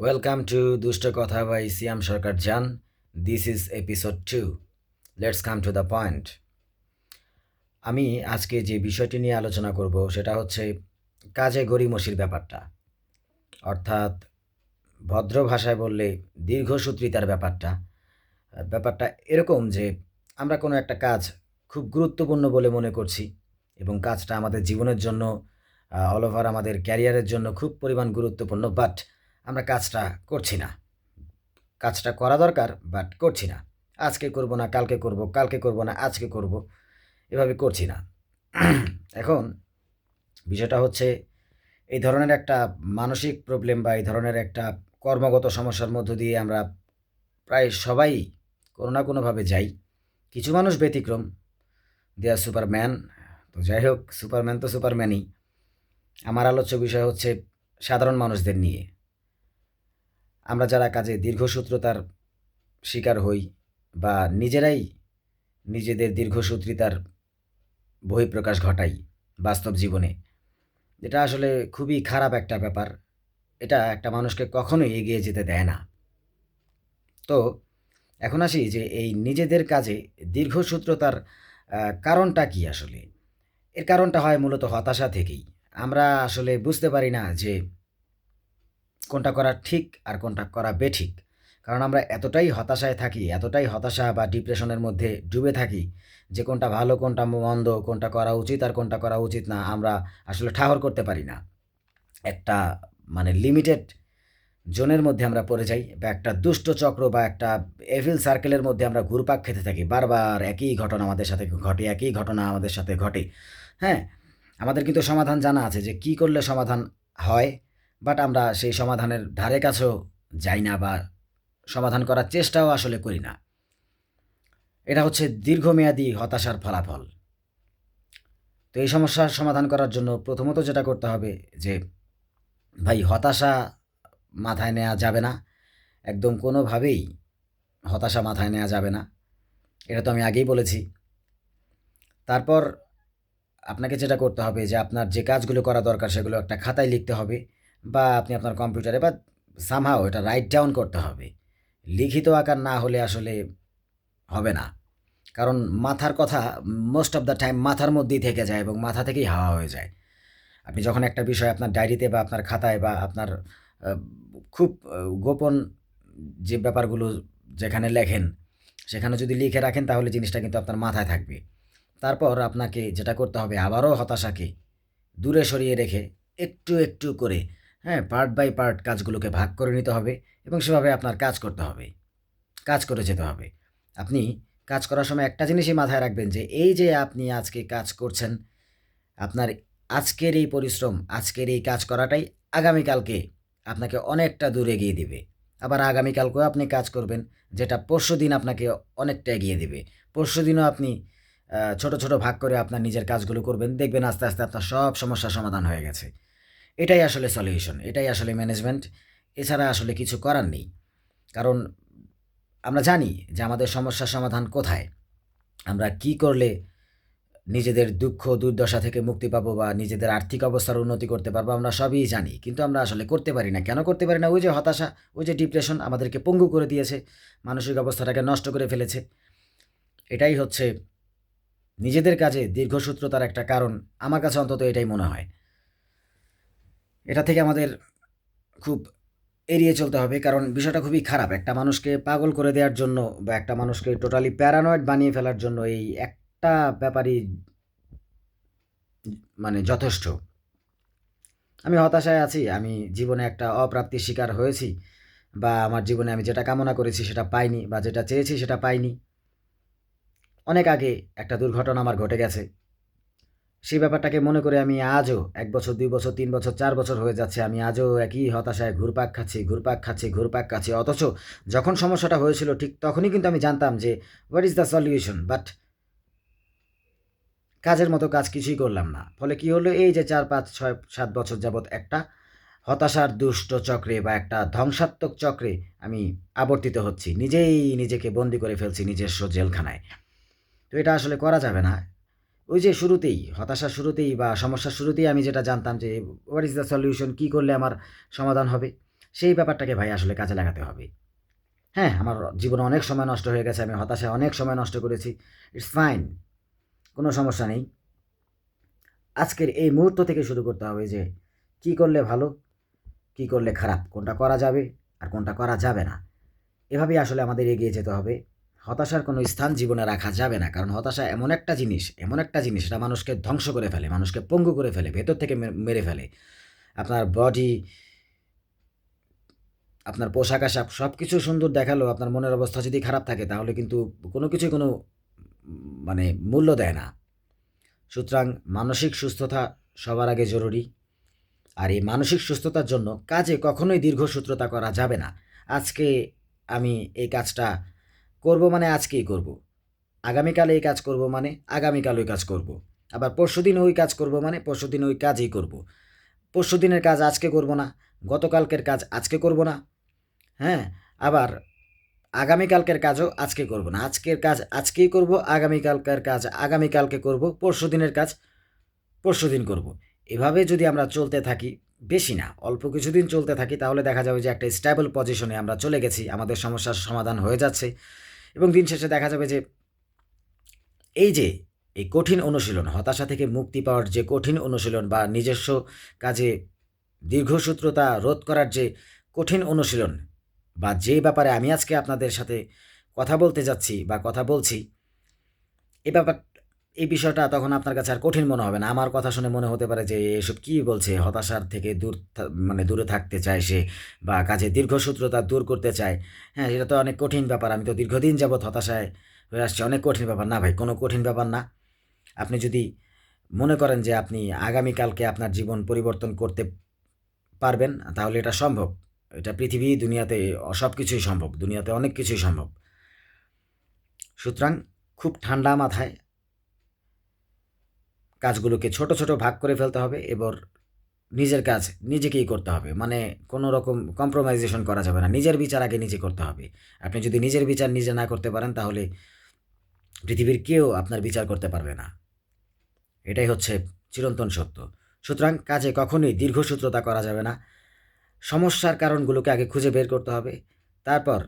Welcome to দুষ্ট কথা by Siam Sarkar জান this is episode two let's come to the point আমি আজকে যে বিষয়টি নিয়ে আলোচনা করব, সেটা হচ্ছে কাজে গড়িমসির ব্যাপারটা। অর্থাৎ ভদ্র ভাষায় বললে দীর্ঘসূত্রিতার ব্যাপারটা। ব্যাপারটা এরকম যে আমরা কোনো একটা কাজ খুব গুরুত্বপূর্ণ বলে মনে করছি এবং কাজটা আমাদের জীবনের জন্য অল ওভার আমাদের ক্যারিয়ারের জন্য খুব পরিমাণ গুরুত্বপূর্ণ বাট আমরা কাজটা করছি না। কাজটা করা দরকার বাট করছি না। আজকে করব না, কালকে করব কালকে করব না, আজকে করব, এভাবে করছি না। এখন বিষয়টা হচ্ছে এই ধরনের একটা মানসিক প্রবলেম বা এই ধরনের একটা কর্মগত সমস্যার মধ্য দিয়ে আমরা প্রায় সবাই কোনো না কোনোভাবে যাই। কিছু মানুষ ব্যতিক্রম দে আর সুপারম্যান তো যাই হোক সুপারম্যান তো সুপারম্যানই আমার আলোচ্য বিষয় হচ্ছে সাধারণ মানুষদের নিয়ে। আমরা যারা কাজে দীর্ঘসূত্রতার শিকার হই বা নিজেরাই নিজেদের দীর্ঘসূত্রিতার বহিঃপ্রকাশ ঘটাই বাস্তব জীবনে, এটা আসলে খুবই খারাপ একটা ব্যাপার। এটা একটা মানুষকে কখনোই এগিয়ে যেতে দেয় না। তো এখন আসি যে এই নিজেদের কাজে দীর্ঘসূত্রতার কারণটা কি আসলে? এর কারণটা হয় মূলত হতাশা থেকেই। আমরা আসলে বুঝতে পারি না যে কোনটা করা ঠিক আর কোনটা করা বেঠিক। কারণ আমরা এতটাই হতাশায় থাকি, এতটাই হতাশা বা ডিপ্রেশনের মধ্যে ডুবে থাকি যে কোনটা ভালো, কোনটা মন্দ, কোনটা করা উচিত আর কোনটা করা উচিত না, আমরা আসলে ঠাহর করতে পারি না। একটা মানে লিমিটেড জোনের মধ্যে আমরা পড়ে যাই বা একটা দুষ্ট চক্র বা একটা এভিল সার্কেলের মধ্যে আমরা ঘুরপাক খেতে থাকি। বারবার একই ঘটনা আমাদের সাথে ঘটে, একই ঘটনা আমাদের সাথে ঘটে। হ্যাঁ আমাদের কিন্তু সমাধান জানা আছে যে কি করলে সমাধান হয় বাট আমরা সেই সমাধানের ধারে কাছেও যাই না বা সমাধান করার চেষ্টাও আসলে করি না। এটা হচ্ছে দীর্ঘমেয়াদী হতাশার ফলাফল। তো এই সমস্যার সমাধান করার জন্য প্রথমত যেটা করতে হবে যে, ভাই, হতাশা মাথায় নেওয়া যাবে না। একদম কোনোভাবেই হতাশা মাথায় নেওয়া যাবে না। এটা তো আমি আগেই বলেছি। তারপর আপনাকে যেটা করতে হবে যে, আপনার যে কাজগুলো করা দরকার সেগুলো একটা খাতায় লিখতে হবে। বা আপনি আপনার কম্পিউটারে বা সামহাও এটা রাইট ডাউন করতে হবে। লিখিত আকার না হলে আসলে হবে না। কারণ মাথার কথা মোস্ট অফ দ্য টাইম মাথার মধ্যেই থেকে যায় এবং মাথা থেকেই হাওয়া হয়ে যায়। আপনি যখন একটা বিষয় আপনার ডায়েরিতে বা আপনার খাতায় বা আপনার খুব গোপন যে ব্যাপারগুলো যেখানে লেখেন, সেখানে যদি লিখে রাখেন তাহলে জিনিসটা কিন্তু আপনার মাথায় থাকবে। তারপর আপনাকে যেটা করতে হবে আবারও হতাশাকে দূরে সরিয়ে রেখে একটু একটু করে হ্যাঁ পার্ট বাই পার্ট কাজগুলোকে ভাগ করে নিতে হবে এবং সেভাবে আপনার কাজ করতে হবে। কাজ করে যেতে হবে। আপনি কাজ করার সময় একটা জিনিসই মাথায় রাখবেন যে, এই যে আপনি আজকে কাজ করছেন, আপনার আজকের এই পরিশ্রম, আজকের এই কাজ করাটাই আগামীকালকে আপনাকে অনেকটা দূর এগিয়ে দিবে। আবার আগামীকালকেও আপনি কাজ করবেন, যেটা পরশু দিন আপনাকে অনেকটা এগিয়ে দেবে। পরশু দিনও আপনি ছোট ছোট ভাগ করে আপনার নিজের কাজগুলো করবেন। দেখবেন আস্তে আস্তে আপনার সব সমস্যার সমাধান হয়ে গেছে। এটাই আসলে সলিউশন এটাই আসলে ম্যানেজমেন্ট এছাড়া আসলে কিছু করার নেই। কারণ আমরা জানি যে আমাদের সমস্যার সমাধান কোথায়। আমরা কি করলে নিজেদের দুঃখ, দুর্দশা থেকে মুক্তি পাবো বা নিজেদের আর্থিক অবস্থার উন্নতি করতে পারব আমরা সবই জানি। কিন্তু আমরা আসলে করতে পারি না। কেন করতে পারি না? ওই যে হতাশা, ওই যে ডিপ্রেশন আমাদেরকে পঙ্গু করে দিয়েছে। মানসিক অবস্থাটাকে নষ্ট করে ফেলেছে। এটাই হচ্ছে নিজেদের কাজে দীর্ঘসূত্রতার একটা কারণ। আমার কাছে অন্তত এটাই মনে হয়। এটা থেকে আমাদের খুব এড়িয়ে চলতে হবে, কারণ বিষয়টা খুবই খারাপ। একটা মানুষকে পাগল করে দেওয়ার জন্য বা একটা মানুষকে টোটালি প্যারানয়েড বানিয়ে ফেলার জন্য এই একটা ব্যাপারই মানে যথেষ্ট। আমি হতাশায় আছি, আমি জীবনে একটা অপ্রাপ্তির শিকার হয়েছি বা আমার জীবনে আমি যেটা কামনা করেছি সেটা পাইনি বা যেটা চেয়েছি সেটা পাইনি। অনেক আগে একটা দুর্ঘটনা আমার ঘটে গেছে। সেই ব্যাপারটাকে মনে করে আমি আজও এক বছর, দুই বছর, তিন বছর, চার বছর হয়ে যাচ্ছে। আমি আজও একই হতাশায় ঘুরপাক খাচ্ছি ঘুরপাক খাচ্ছি ঘুরপাক খাচ্ছি। অথচ যখন সমস্যাটা হয়েছিল ঠিক তখনই কিন্তু আমি জানতাম যে what is the solution but কাজের মতো কাজ কিছুই করলাম না। ফলে কি হলো? এই যে চার, পাঁচ, ছয়, সাত বছর যাবৎ একটা হতাশার দুষ্ট চক্রে বা একটা ধ্বংসাত্মক চক্রে আমি আবর্তিত হচ্ছি। নিজেই নিজেকে বন্দি করে ফেলছি নিজস্ব জেলখানায়। তো এটা আসলে করা যাবে না। ওই যে শুরুতেই, হতাশার শুরুতেই বা সমস্যার শুরুতেই আমি যেটা জানতাম যে হোয়াট ইজ দ্য সলিউশন কী করলে আমার সমাধান হবে? সেই ব্যাপারটাকে ভাই আসলে কাজে লাগাতে হবে। হ্যাঁ আমার জীবনে অনেক সময় নষ্ট হয়ে গেছে, আমি হতাশায় অনেক সময় নষ্ট করেছি। ইটস ফাইন কোনো সমস্যা নেই। আজকের এই মুহূর্ত থেকে শুরু করতে হবে যে, কি করলে ভালো, কি করলে খারাপ, কোনটা করা যাবে আর কোনটা করা যাবে না। এভাবেই আসলে আমাদের এগিয়ে যেতে হবে। হতাশার কোনো স্থান জীবনে রাখা যাবে না। কারণ হতাশা এমন একটা জিনিস, এমন একটা জিনিস এটা মানুষকে ধ্বংস করে ফেলে, মানুষকে পঙ্গু করে ফেলে, ভেতর থেকে মেরে ফেলে। আপনার বডি আপনার পোশাক আশাক সব কিছু সুন্দর দেখাল আপনার মনের অবস্থা যদি খারাপ থাকে, তাহলে কিন্তু কোনো কিছু কোনো মানে মূল্য দেয় না। সুতরাং মানসিক সুস্থতা সবার আগে জরুরি। আর এই মানসিক সুস্থতার জন্য কাজে কখনোই দীর্ঘসূত্রতা করা যাবে না। আজকে আমি এই কাজটা করব মানে আজকেই করব। আগামীকাল এই কাজ করব মানে আগামীকাল ওই কাজ করব। আবার পরশু দিন ওই কাজ করব মানে পরশু দিন ওই কাজই করব। পরশু দিনের কাজ আজকে করব না, গতকালকের কাজ আজকে করব না হ্যাঁ আবার আগামীকালকের কাজও আজকে করব না আজকের কাজ আজকেই করব, আগামীকালকের কাজ আগামীকালকে করব পরশু দিনের কাজ পরশু দিন করব এভাবে যদি আমরা চলতে থাকি, বেশি না, অল্প কিছুদিন চলতে থাকি, তাহলে দেখা যাবে যে একটা স্ট্যাবল পজিশনে আমরা চলে গেছি, আমাদের সমস্যার সমাধান হয়ে যাচ্ছে এবং দিন শেষে দেখা যাবে যে এই যে এই কঠিন অনুশীলন, হতাশা থেকে মুক্তি পাওয়ার যে কঠিন অনুশীলন বা নিজস্ব কাজে দীর্ঘসূত্রতা রোধ করার যে কঠিন অনুশীলন বা যে ব্যাপারে আমি আজকে আপনাদের সাথে কথা বলতে যাচ্ছি বা কথা বলছি, এ ব্যাপার এই বিষয়টা তখন আপনার কাছে আর কঠিন মনে হবে না। আমার কথা শুনে মনে হতে পারে যে এসব কী বলছে? হতাশার থেকে দূর মানে দূরে থাকতে চায় সে বা কাজে দীর্ঘসূত্রতা দূর করতে চায়। হ্যাঁ এটা তো অনেক কঠিন ব্যাপার। আমি তো দীর্ঘদিন যাবৎ হতাশায় হয়ে আসছি। অনেক কঠিন ব্যাপার। না ভাই, কোনো কঠিন ব্যাপার না। আপনি যদি মনে করেন যে আপনি আগামীকালকে আপনার জীবন পরিবর্তন করতে পারবেন, তাহলে এটা সম্ভব। এটা পৃথিবী, দুনিয়াতে সব কিছুই সম্ভব। দুনিয়াতে অনেক কিছুই সম্ভব। সুতরাং খুব ঠান্ডা মাথায় কাজগুলোকে ছোট ছোট ভাগ করে ফেলতে হবে এবার নিজের কাজ নিজেকেই করতে হবে। মানে কোনো রকম কম্প্রোমাইজেশন করা যাবে না। নিজের বিচার আগে নিজে করতে হবে। আপনি যদি নিজের বিচার নিজে না করতে পারেন, তাহলে পৃথিবীর কেউ আপনার বিচার করতে পারবে না। এটাই হচ্ছে চিরন্তন সত্য। সুতরাং কাজে কখনোই দীর্ঘসূত্রতা করা যাবে না। সমস্যার কারণগুলোকে আগে খুঁজে বের করতে হবে। তারপর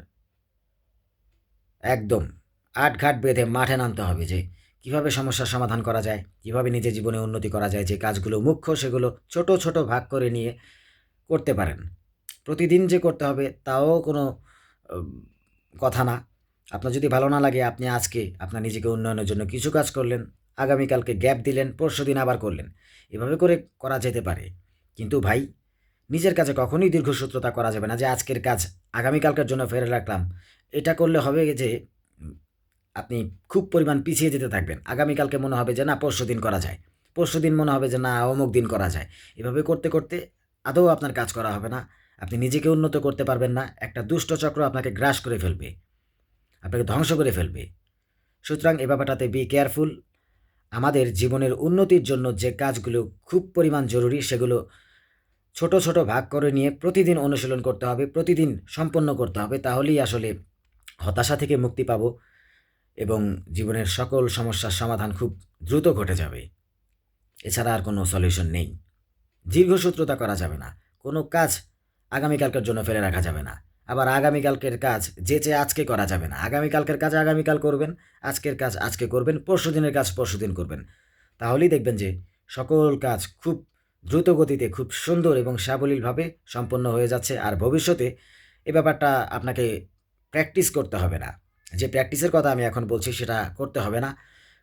একদম আটঘাট বেঁধে মাঠে নামতে হবে যে কীভাবে সমস্যার সমাধান করা যায়, কীভাবে নিজের জীবনে উন্নতি করা যায়, যে কাজগুলো মুখ্য সেগুলো ছোট ছোট ভাগ করে নিয়ে করতে পারেন। প্রতিদিন যে করতে হবে তাও কোনো কথা না। আপনার যদি ভালো না লাগে, আপনি আজকে আপনার নিজেকে উন্নয়নের জন্য কিছু কাজ করলেন, আগামীকালকে গ্যাপ দিলেন, পরশু দিন আবার করলেন। এভাবে করে করা যেতে পারে। কিন্তু ভাই, নিজের কাছে কখনোই দীর্ঘসূত্রতা করা যাবে না যে আজকের কাজ আগামীকালকের জন্য ফেরে রাখলাম। এটা করলে হবে যে আপনি খুব পরিমাণ পিছিয়ে যেতে থাকবেন। আগামীকালকে মনে হবে যে, না, পরশু দিন করা যায়। পরশু দিন মনে হবে যে, না, অমুক দিন করা যায়। এভাবে করতে করতে আদৌ আপনার কাজ করা হবে না। আপনি নিজেকে উন্নত করতে পারবেন না। একটা দুষ্ট চক্র আপনাকে গ্রাস করে ফেলবে। আপনাকে ধ্বংস করে ফেলবে। সুতরাং এ ব্যাপারটাতে বি কেয়ারফুল আমাদের জীবনের উন্নতির জন্য যে কাজগুলো খুব পরিমাণ জরুরি, সেগুলো ছোট ছোট ভাগ করে নিয়ে প্রতিদিন অনুশীলন করতে হবে, প্রতিদিন সম্পন্ন করতে হবে। তাহলেই আসলে হতাশা থেকে মুক্তি পাবো। এবং জীবনের সকল সমস্যার সমাধান খুব দ্রুত ঘটে যাবে। এছাড়া আর কোনো সলিউশন নেই। দীর্ঘসূত্রতা করা যাবে না। কোনো কাজ আগামীকালকের জন্য ফেলে রাখা যাবে না। আবার আগামীকালকের কাজ যে চেয়ে আজকে করা যাবে না। আগামীকালকের কাজ আগামীকাল করবেন, আজকের কাজ আজকে করবেন পরশু দিনের কাজ পরশু দিন করবেন। তাহলেই দেখবেন যে সকল কাজ খুব দ্রুত গতিতে, খুব সুন্দর এবং সাবলীলভাবে সম্পন্ন হয়ে যাচ্ছে। আর ভবিষ্যতে এ ব্যাপারটা আপনাকে প্র্যাকটিস করতে হবে না। যে প্র্যাকটিসের কথা আমি এখন বলছি সেটা করতে হবে না।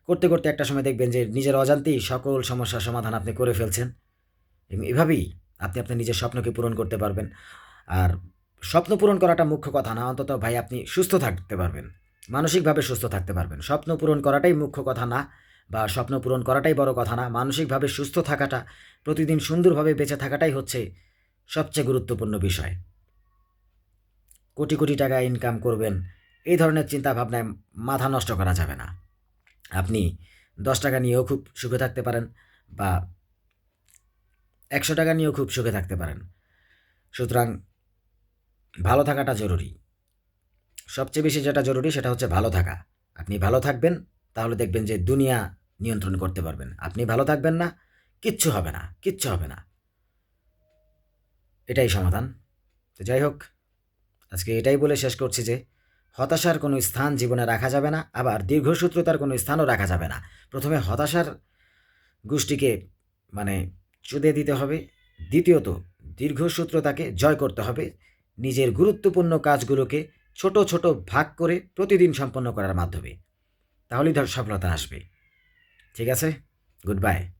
করতে করতে একটা সময় দেখবেন যে নিজের অজান্তেই সকল সমস্যার সমাধান আপনি করে ফেলছেন। এবং এভাবেই আপনি আপনার নিজের স্বপ্নকে পূরণ করতে পারবেন। আর স্বপ্ন পূরণ করাটা মুখ্য কথা না, অন্তত ভাই আপনি সুস্থ থাকতে পারবেন। মানসিকভাবে সুস্থ থাকতে পারবেন। স্বপ্ন পূরণ করাটাই মুখ্য কথা না বা স্বপ্ন পূরণ করাটাই বড় কথা না। মানসিকভাবে সুস্থ থাকাটা, প্রতিদিন সুন্দরভাবে বেঁচে থাকাটাই হচ্ছে সবচেয়ে গুরুত্বপূর্ণ বিষয়। কোটি কোটি টাকা ইনকাম করবেন এই ধরনের চিন্তা ভাবনায় মাথা নষ্ট করা যাবে না। আপনি দশ টাকা নিয়েও খুব সুখে থাকতে পারেন বা একশো টাকা নিয়েও খুব সুখে থাকতে পারেন। সুতরাং ভালো থাকাটা জরুরি। সবচেয়ে বেশি যেটা জরুরি সেটা হচ্ছে ভালো থাকা। আপনি ভালো থাকবেন, তাহলে দেখবেন যে দুনিয়া নিয়ন্ত্রণ করতে পারবেন। আপনি ভালো থাকবেন না, কিচ্ছু হবে না, কিচ্ছু হবে না। এটাই সমাধান। তো যাই হোক, আজকে এটাই বলে শেষ করছি যে হতাশার কোনো স্থান জীবনে রাখা যাবে না, আবার দীর্ঘসূত্রতার কোনো স্থানও রাখা যাবে না। প্রথমে হতাশার গোষ্ঠীকে মানে চুদে দিতে হবে। দ্বিতীয়ত, দীর্ঘসূত্রতাকে জয় করতে হবে। নিজের গুরুত্বপূর্ণ কাজগুলোকে ছোট ছোট ভাগ করে প্রতিদিন সম্পন্ন করার মাধ্যমে। তাহলেই ধর সফলতা আসবে। ঠিক আছে? Good bye